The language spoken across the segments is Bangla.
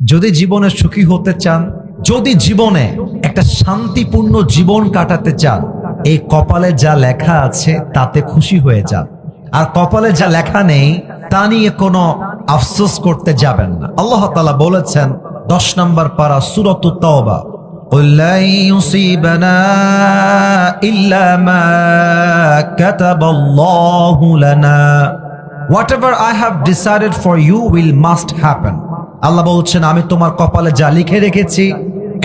যদি জীবনে সুখী হতে চান, যদি জীবনে একটা শান্তিপূর্ণ জীবন কাটাতে চান, এই কপালে যা লেখা আছে তাতে খুশি হয়ে যান। আর কপালে যা লেখা নেই, তা নিয়ে কোনো আফসোস করতে যাবেন না। আল্লাহ তালা বলেছেন, দশ নম্বর পারা সুরত তওবা Whatever I have decided for you will must happen. আল্লাহ বলছেন, আমি তোমার কপালে যা লিখে রেখেছি,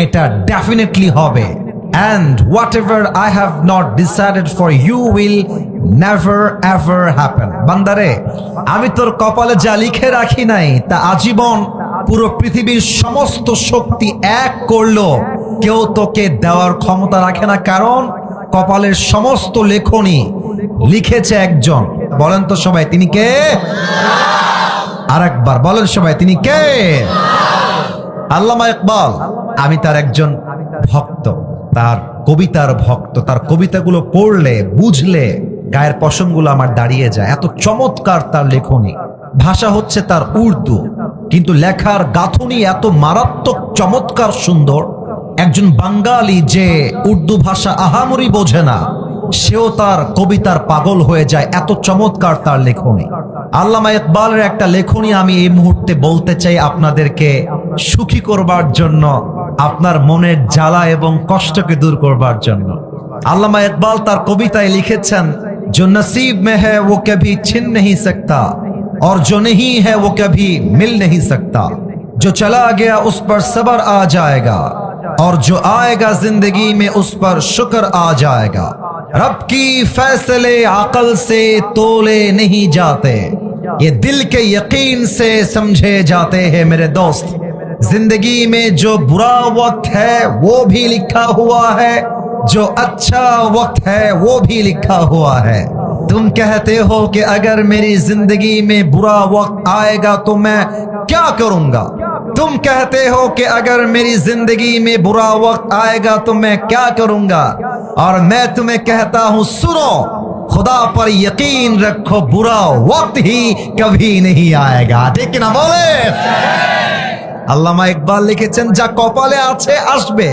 এটা ডেফিনেটলি হবে। And whatever I have not decided for you will never ever happen. বান্দারে, আমি তোর কপালে যা লিখে রাখি নাই, তা আজীবন পুরো পৃথিবীর সমস্ত শক্তি এক করল। কেউ তোকে দেওয়ার ক্ষমতা রাখে না, কারণ কপালের সমস্ত লেখনী লিখেছে একজন। বলেন তো সবাই, তিনি কে? আর একবার বলেন সবাই, তিনি কে? আল্লামা ইকবাল। আমি তার একজন ভক্ত, তার কবিতার ভক্ত, তার কবিতাগুলো পড়লে, বুঝলে, গায়ের পশমগুলো আমার দাঁড়িয়ে যায়। এত চমৎকার তার লেখনী। ভাষা হচ্ছে তার উর্দু, কিন্তু লেখার গাঁথনি এত মারাত্মক, চমৎকার, সুন্দর। একজন বাঙালি যে উর্দু ভাষা আহামরি বোঝে না, সেও তার কবিতার পাগল হয়ে যায়। এত চমৎকার তার লেখনী। আল্লামা ইকবালের একটা লেখনী আমি এই মুহূর্তে বলতে চাই আপনাদেরকে সুখী করবার জন্য আপনার মনের জ্বালা এবং কষ্টকে দূর করবার জন্য আল্লামা ইকবাল তার কবিতায় লিখেছেন जो नसीब में है वो कभी छिन नहीं सकता और जो नहीं है वो कभी मिल नहीं सकता जो चला गया उस पर सबर आ जाएगा और जो आएगा जिंदगी में उस पर शुक्र आ जाएगा رب کی فیصلے عقل سے تولے نہیں جاتے۔ یہ دل کے یقین سے سمجھے جاتے ہیں میرے دوست۔ زندگی میں جو برا وقت ہے وہ بھی لکھا ہوا ہے۔ جو اچھا وقت ہے وہ بھی لکھا ہوا ہے۔ تم کہتے ہو کہ اگر میری زندگی میں برا وقت آئے گا تو میں کیا کروں گا؟ تم کہتے ہو کہ اگر میری زندگی میں برا وقت آئے گا تو میں کیا کروں گا؟ और मैं तुम्हें कहता हूं सुनो खुदा पर यकीन रखो बुरा वक्त ही कभी नहीं आएगा ठीक ना बोले আল্লামা ইকবাল লিখেছেন যা কপালে আছে আসবে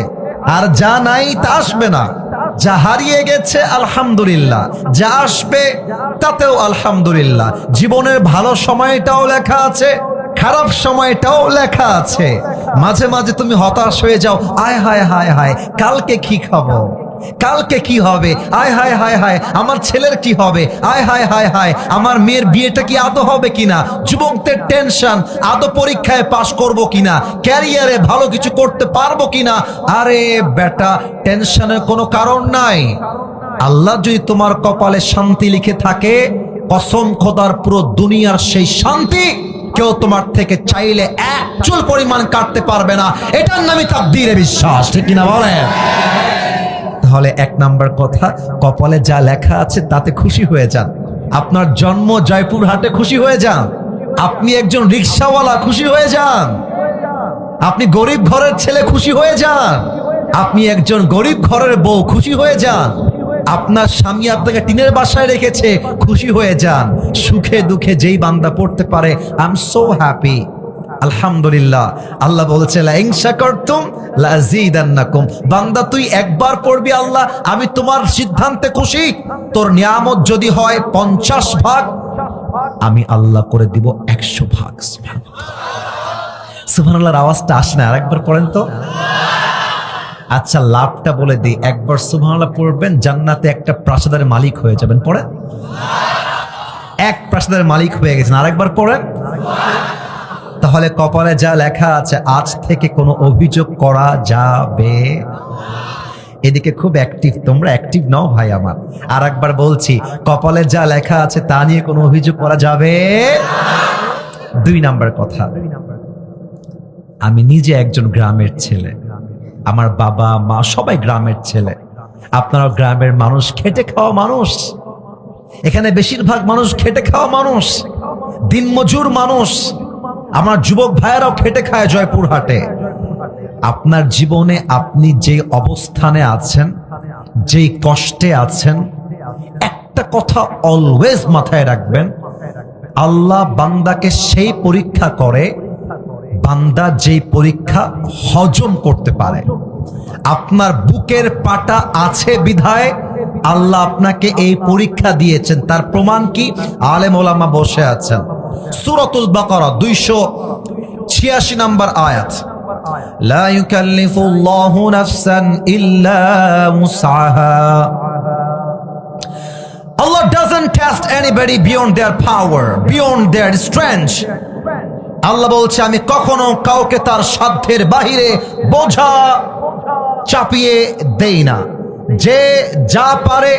আর যা নাই তা আসবে না যা হারিয়ে গেছে আলহামদুলিল্লাহ যা আসবে তাতেও আলহামদুলিল্লাহ জীবনের ভালো সময়টাও লেখা আছে খারাপ সময়টাও লেখা আছে মাঝে মাঝে তুমি হতাশ হয়ে যাও আয় হায় হায় হায় কালকে কি খাবো কালকে কি হবে? আয়, হায় হায় হায়, আমার ছেলের কি হবে? আয়, হায় হায় হায়, আমার মেয়ের বিয়েটা কি আদৌ হবে কিনা? যুবকদের টেনশন আদৌ পরীক্ষায় পাশ করব কিনা? ক্যারিয়ারে ভালো কিছু করতে পারব কিনা? আরে বেটা টেনশনের কোনো কারণ নাই। আল্লাহ যদি তোমার কপালে শান্তি লিখে থাকে, কসম খোদার পুরো দুনিয়ার সেই শান্তি কেউ তোমার থেকে চাইলে এক চুল পরিমাণ কাটতে পারবে না। এটার নামই তাকদীরে বিশ্বাস, ঠিক কিনা বলেন? তাহলে এক নাম্বার কথা, কপালে যা লেখা আছে তাতে খুশি হয়ে যান। আপনার জন্ম জয়পুরহাটে খুশি হয়ে যান। আপনি একজন রিক্সাওয়ালা, খুশি হয়ে যান। আপনি গরিব ঘরের ছেলে, খুশি হয়ে যান। আপনি একজন গরিব ঘরের বউ, খুশি হয়ে যান। আপনার স্বামী আপনাকে টিনের বাসায় রেখেছে, খুশি হয়ে যান। সুখে দুঃখে যেই বান্দা পড়তে পারে আই এম সো হ্যাপি আলহামদুলিল্লাহ। আল্লাহ বলেছে লাইং শাকারতুম লাযীদান্নাকুম বান্দা, তুই একবার পড়বি আল্লাহ, আমি তোমার সিদ্ধান্তে খুশি। তোর নিয়ামত যদি হয় পঞ্চাশ ভাগ, আমি আল্লাহ করে দিব একশো ভাগ। সুবহানাল্লাহর আওয়াজটা আসে না, আরেকবার পড়েন তো। আচ্ছা লাভটা বলে দিই। একবার সুবহানাল্লাহ পড়বেন, জান্নাতে একটা প্রাসাদের মালিক হয়ে যাবেন। পড়েন? এক প্রাসাদের মালিক হয়ে গেছেন। আরেকবার পড়েন? তাহলে কপালে যা লেখা আছে, আজ থেকে কোনো অভিযোগ করা যাবে? এদিকে খুব অ্যাক্টিভ তোমরা অ্যাক্টিভ নাও ভাই আমার। আর একবার বলছি, কপালে যা লেখা আছে, তা নিয়ে কোনো অভিযোগ করা যাবে? দুই নাম্বার কথা। আমি নিজে একজন গ্রামের ছেলে। আমার বাবা, মা সবাই গ্রামের ছেলে। আপনারা গ্রামের মানুষ, খেটে খাওয়া মানুষ। এখানে বেশিরভাগ মানুষ খেটে খাওয়া মানুষ। দিনমজুর মানুষ। আমার যুবক ভাইয়েরাও খেটে খায় জয়পুরহাটে আপনার জীবনে আপনি যে অবস্থানে আছেন, যেই কষ্টে আছেন, একটা কথা অলওয়েজ মাথায় রাখবেন, আল্লাহ বান্দাকে সেই পরীক্ষা করে, বান্দা যেই পরীক্ষা হজম করতে পারে। আপনার বুকের পাটা আছে বিধায় আল্লাহ আপনাকে এই পরীক্ষা দিয়েছেন। তার প্রমাণ কি? আলেম ওলামা বসে আছেন। সুরতুল বাকারা দুইশো ছিয়াশি নাম্বার আয়াত لا يكلف الله نفسا إلا وسعها Allah doesn't test anybody beyond their power, beyond their strength. আল্লাহ বলছে আমি কখনো কাউকে তার সাধ্যের বাহিরে বোঝা চাপিয়ে দেই না যে যা পারে,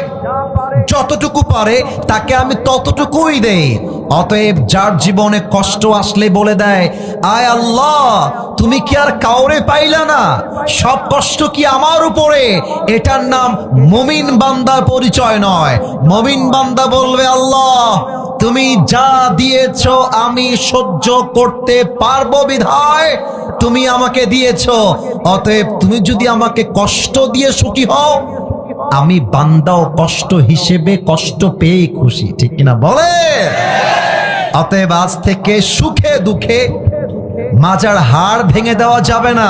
যতটুকু পারে, তাকে আমি ততটুকুই দেই। অতএব যার জীবনে কষ্ট আসলে বলে দেয়, আয় আল্লাহ, তুমি কি আর কাউরে পাইলা না? সব কষ্ট কি আমার উপরে? এটার নাম মমিন বান্দার পরিচয় নয়। মমিন বান্দা বলবে, আল্লাহ, তুমি যা দিয়েছ আমি সহ্য করতে পারব বিধায়। তুমি আমাকে দিয়েছ। অতএব তুমি যদি আমাকে কষ্ট দিয়ে সুখী হও, আমি বান্দাও কষ্ট হিসেবে কষ্ট পেয়ে খুশি, ঠিক কিনা বলে? অতএব আজ থেকে সুখে দুঃখে মাজার হাড় ভেঙে দেওয়া যাবে না।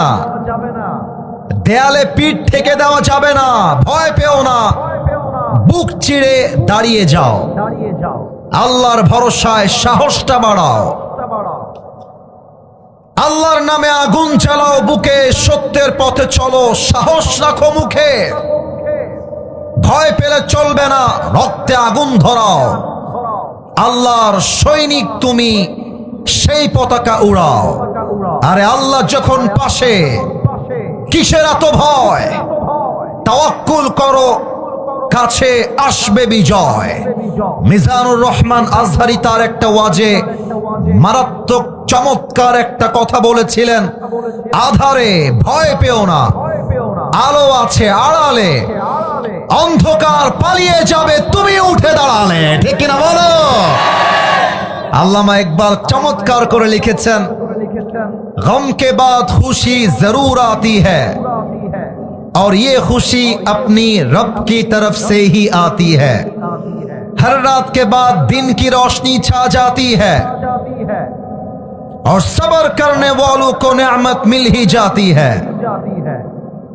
দেয়ালে পিঠ থেকে দেওয়া যাবে না। ভয় পেও না। বুক চিড়ে দাঁড়িয়ে যাও। আল্লাহর ভরসায় সাহসটা বাড়াও। আল্লাহর নামে আগুন চালাও বুকে সত্যের পথে চলো, সাহস রাখো মুখে। ভয় পেলে চলবে না, রক্তে আগুন ধরাও। আল্লাহর সৈনিক তুমি, সেই পতাকা উড়াও। আরে আল্লাহ যখন পাশে, কিসের এত ভয়? তাওয়াক্কুল করো কাছে আসবে বিজয়। মিজানুর রহমান আজহারি তার একটা ওয়াজে মারাত্মক চমৎকার একটা কথা বলেছিলেন, আধারে ভয় পেও না, আলো আছে আড়ালে, অন্ধকার পালিয়ে যাবে, তুমি উঠে দাঁড়ালে। ঠিক কিনা বলো? আল্লামা একবার চমৎকার করে লিখেছেন, গমকে বাদ খুশি জরুর আতি হ্যাঁ اور یہ خوشی اپنی رب کی طرف سے ہی آتی ہے۔ ہر رات کے بعد دن کی روشنی چھا جاتی ہے۔ اور صبر کرنے والوں کو نعمت مل ہی جاتی ہے۔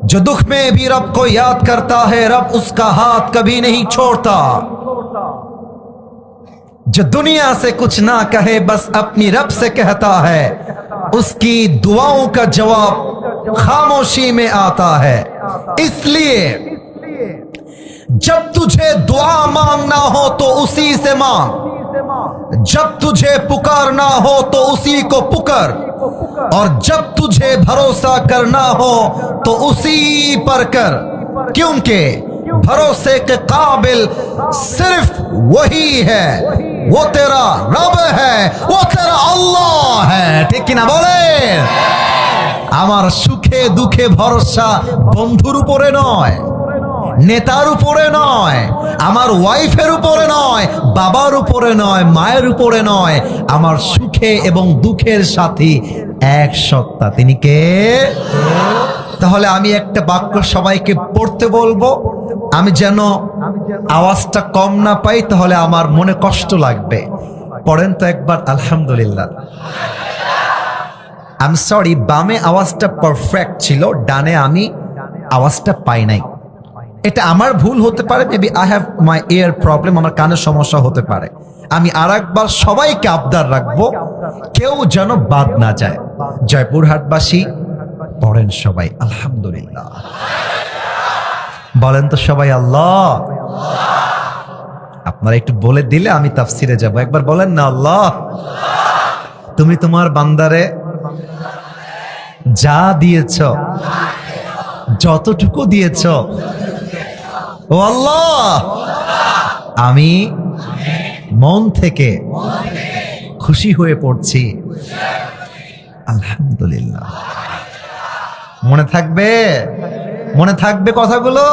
جو دکھ میں بھی رب کو یاد کرتا ہے، رب اس کا ہاتھ کبھی نہیں چھوڑتا۔ جو دنیا سے کچھ نہ کہے، بس اپنی رب سے کہتا ہے۔ اس کی دعاؤں کا جواب خاموشی میں آتا ہے۔ اس لیے جب تجھے دعا مانگنا ہو تو اسی سے مانگ۔ جب تجھے پکارنا ہو تو اسی کو پکر۔ اور جب تجھے بھروسہ کرنا ہو تو اسی پر کر۔ کیونکہ بھروسے کے قابل صرف وہی ہے۔ وہ تیرا رب ہے، وہ تیرا اللہ ہے۔ ٹھیک ہے نا بولے؟ আমার সুখে দুঃখে ভরসা বন্ধুর উপরে নয়, নেতার উপরে নয়, আমার ওয়াইফের উপরে নয়, বাবার উপরে নয়, মায়ের উপরে নয়, আমার সুখে এবং দুঃখের সাথী এক সত্তা। তিনি কে? তাহলে আমি একটা বাক্য সবাইকে পড়তে বলব। আমি যেন আওয়াজটা কম না পাই, তাহলে আমার মনে কষ্ট লাগবে। পড়েন তো একবার, আলহামদুলিল্লাহ। আম সরি বামে আওয়াজটা পারফেক্ট ছিল, ডানে আমি আওয়াজটা পাই নাই। এটা আমার ভুল হতে পারে maybe I have my ear problem আমার কানের সমস্যা হতে পারে। আমি আর একবার সবাইকে আবদার রাখব, কেউ যেন বাদ না যায়। জয়পুরহাটবাসী, পড়েন সবাই, আলহামদুলিল্লাহ। বলেন তো সবাই আল্লাহ। আপনারা একটু বলে দিলে আমি তাফসিরে যাব। একবার বলেন না আল্লাহ। তুমি তোমার বান্দারে যা দিয়েছ, যতটুকু দিয়েছ। আমি মন থেকে খুশি হয়ে পড়ছি। আলহামদুলিল্লাহ। মনে থাকবে? মনে থাকবে কথাগুলো?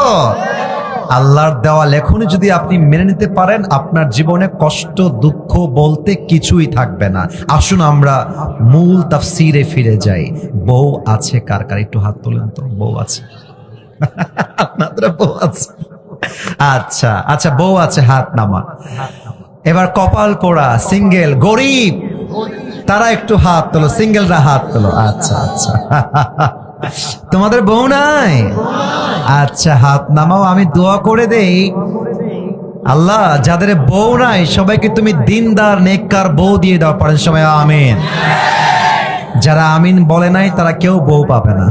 আল্লাহর দেওয়া লেখনী যদি আপনি মেনে নিতে পারেন, আপনার জীবনে কষ্ট, দুঃখ বলতে কিছুই থাকবে না। আসুন আমরা মূল তাফসিরে ফিরে যাই। বউ আছে কার কার? একটু হাত তোলেন তো, বউ আছে। আপনাদের বউ আছে। আচ্ছা আচ্ছা বউ আছে, হাত নামা। এবার কপাল পোড়া, সিঙ্গেল, গরিব। তারা একটু হাত তোলো, সিঙ্গেলরা হাত তোলো। আচ্ছা আচ্ছা। তোমাদের বউ নাই? আচ্ছা হাত নামাও, আমি দোয়া করে দেই। আল্লাহ, যাদের বউ নাই, সবাইকে তুমি দিনদার, নেককার বউ দিয়ে দাও পারেন সবাই, আমিন। যারা আমিন বলে নাই, তারা কেউ বউ পাবে না।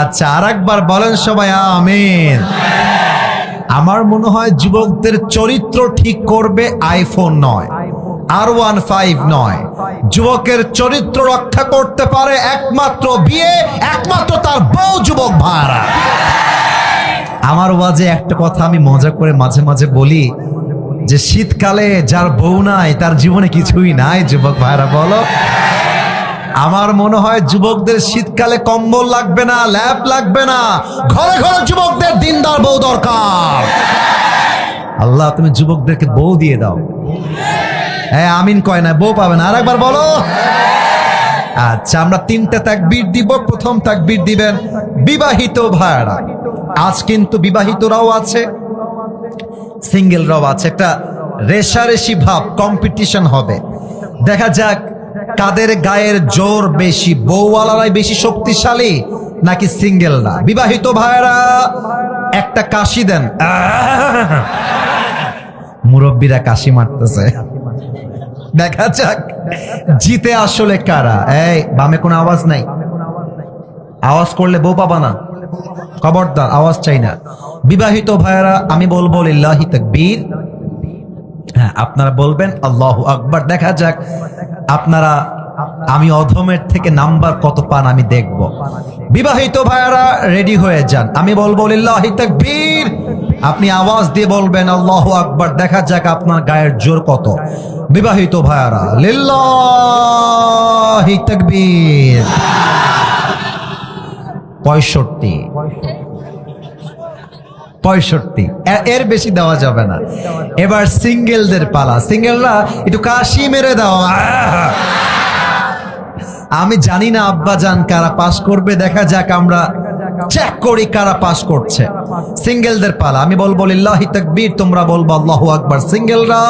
আচ্ছা আর একবার বলেন সবাই, আমিন। আমার মনে হয় যুবকদের চরিত্র ঠিক করবে আইফোন নয়। আর ওয়ান ফাইভ নয় যুবকের চরিত্র রক্ষা করতে পারে একমাত্র বিয়ে, একমাত্র তার বউ যুবক ভাড়া আমার ওয়াজে একটা কথা আমি মজা করে মাঝে মাঝে বলি যে শীতকালে যার বউ নাই, তার জীবনে কিছুই নাই যুবক ভাইরা, বলো। আমার মনে হয় যুবকদের শীতকালে কম্বল লাগবে না, ল্যাপ লাগবে না। ঘরে ঘরে যুবকদের দিনদার বউ দরকার। আল্লাহ, তুমি যুবকদেরকে বউ দিয়ে দাও। হ্যাঁ আমিন কয় না, বউ পাবে না। আর একবার বলো। আচ্ছা আমরা তিনটা তাকবীর দিব। প্রথম তাকবীর দিবেন, বিবাহিত ভাইয়ারা আজ কিন্তু বিবাহিতরাও আছে, সিঙ্গেলরাও আছে। একটা রেশারেশি ভাব কম্পিটিশন হবে। দেখা যাক কাদের গায়ের জোর বেশি, বউওয়ালারাই বেশি শক্তিশালী নাকি সিঙ্গেলরা। বিবাহিত ভাইয়েরা একটা কাশি দেন। মুরব্বীরা কাশি মারতেছে। দেখা যাক। জিতে আসলে কারা? এই, বামে কোনো আওয়াজ নাই। আওয়াজ করলে বউ পাবা না। খবরদার, আওয়াজ চাই না। বিবাহিত ভাইয়েরা, আমি বলব লিল্লাহি তাকবীর। হ্যাঁ আপনারা বলবেন, আল্লাহু আকবার, দেখা যাক। আপনারা, আমি অধমের থেকে নাম্বার কত পান আমি দেখব। বিবাহিত ভাইয়ারা রেডি হয়ে যান। আমি বলব লিল্লাহি তাকবীর। আপনি আওয়াজ দিয়ে বলবেন, আল্লাহ আকবার, দেখা যাক আপনার গায়ের জোর কত। বিবাহিত ভাইয়ারা, লিল্লাহি পঁয়ষট্টি। পঁয়ষট্টি। এর বেশি দেওয়া যাবে না। এবার সিঙ্গেলদের পালা। সিঙ্গেলরা একটু কাশি মেরে দাও। আমি জানি না আব্বা জান কারা পাস করবে, দেখা যাক আমরা চেক করি কারা পাস করছে। সিঙ্গেলদের পালা। আমি বলব, লিল্লাহি তাকবীর, তোমরা বলব, আল্লাহু আকবার। সিঙ্গেলরা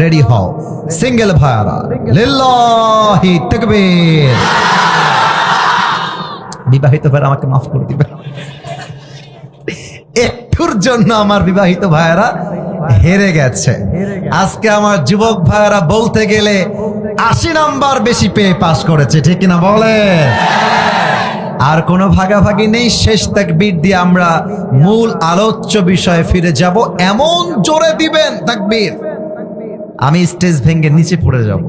রেডি হও। সিঙ্গেল ভাইয়ারা, লিল্লাহি তাকবীর। বিবাহিত ভাইরা আমাকে মাফ করে দিবে একটুর জন্য আমার বিবাহিত ভাইয়েরা হেরে গেছে। আজকে আমার যুবক ভাইয়েরা বলতে গেলে আশি নাম্বার বেশি পেয়ে পাস করেছে। ঠিক কিনা বলে আর কোনো ভাগাভাগি নেই। শেষ তাকবীর দিয়ে আমরা মূল আলোচ্য বিষয়ে ফিরে যাব। এমন জোরে দিবেন তাকবীর। আমি স্টেজ ভেঙে নিচে পড়ে যাব।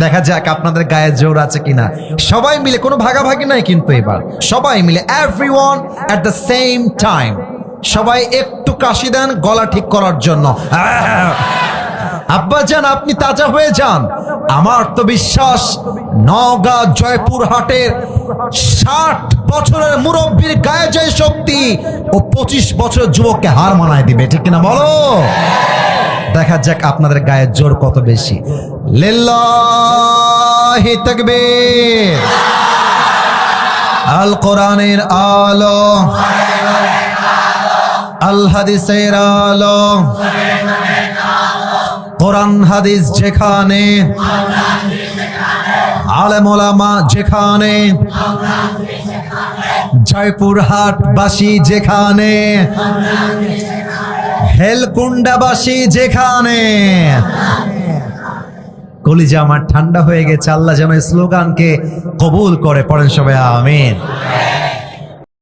দেখা যাক আপনাদের গায়ে জোর আছে কিনা। সবাই মিলে, কোনো ভাগাভাগি নাই কিন্তু এবার। সবাই মিলে everyone at the same time সবাই একটু কাশি দেন, গলা ঠিক করার জন্য। আব্বা যান আপনি তাজা হয়ে যান। আমার তো বিশ্বাস নওগাঁ জয়পুর হাটের ষাট বছরের মুরব্বীর গায়ে যে শক্তি ও পঁচিশ বছরের যুবককে হার মানায় দিবে, ঠিক কিনা বলো? দেখা যাক আপনাদের গায়ের জোর কত বেশি। তাকবীর। আল কোরআনের আলো। আল হাদিসের আলো। কোরআন, হাদিস যেখানে, আলেমোলামা যেখানে জয়পুরহাট বাসী যেখানে, হেলকুন্ডাবাসী যেখানে। কলিজা আমার ঠান্ডা হয়ে গেছে, আল্লাহ যেন স্লোগানকে কবুল করে, পড়েন সবাই, আমিন।